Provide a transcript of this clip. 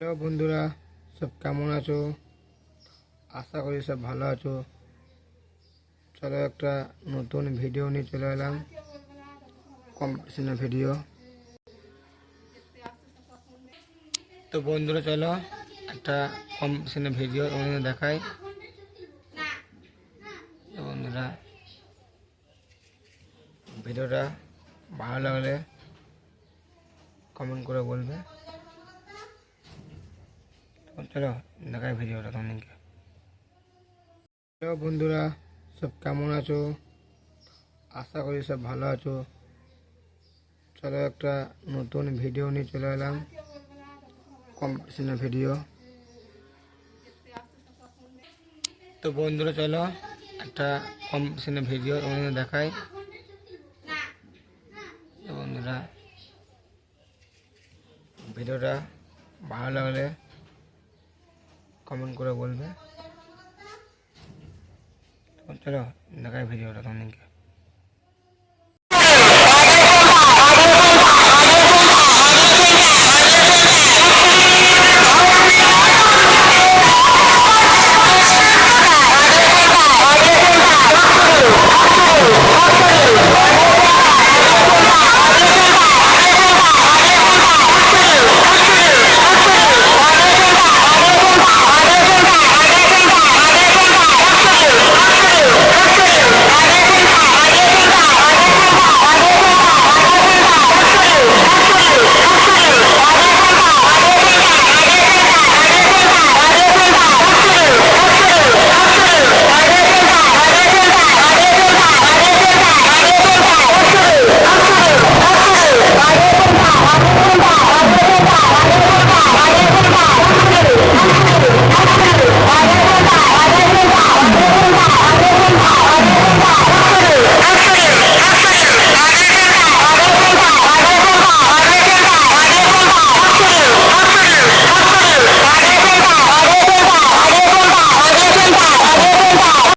Hello বন্ধুরা, সব কেমন আছো? আশা করি সব ভালো আছো। চলো একটা নতুন ভিডিও নিয়ে চলে এলাম। কম্পিটিশনের ভিডিও তো বন্ধুরা, চলো একটা কম্পিটিশনের ভিডিও তোমাদের দেখাই। বন্ধুরা ভিডিওটা ভালো লাগলে কমেন্ট করে বলবে। চলো, দেখাই ভিডিওটা তোমাদেরকে। হ্যালো বন্ধুরা, সব কেমন আছো? আশা করি সব ভালো আছো। চলো একটা নতুন ভিডিও নিয়ে চলে এলাম। কম্পিটিশনের ভিডিও তো বন্ধুরা, চলো একটা কম্পিটিশনের ভিডিও তোমাদের দেখাই। বন্ধুরা, ভিডিওটা ভালো লাগলে কমেন্ট করে বলবে। তো চলো দেখাই ভিডিওটা তোমাদেরকে।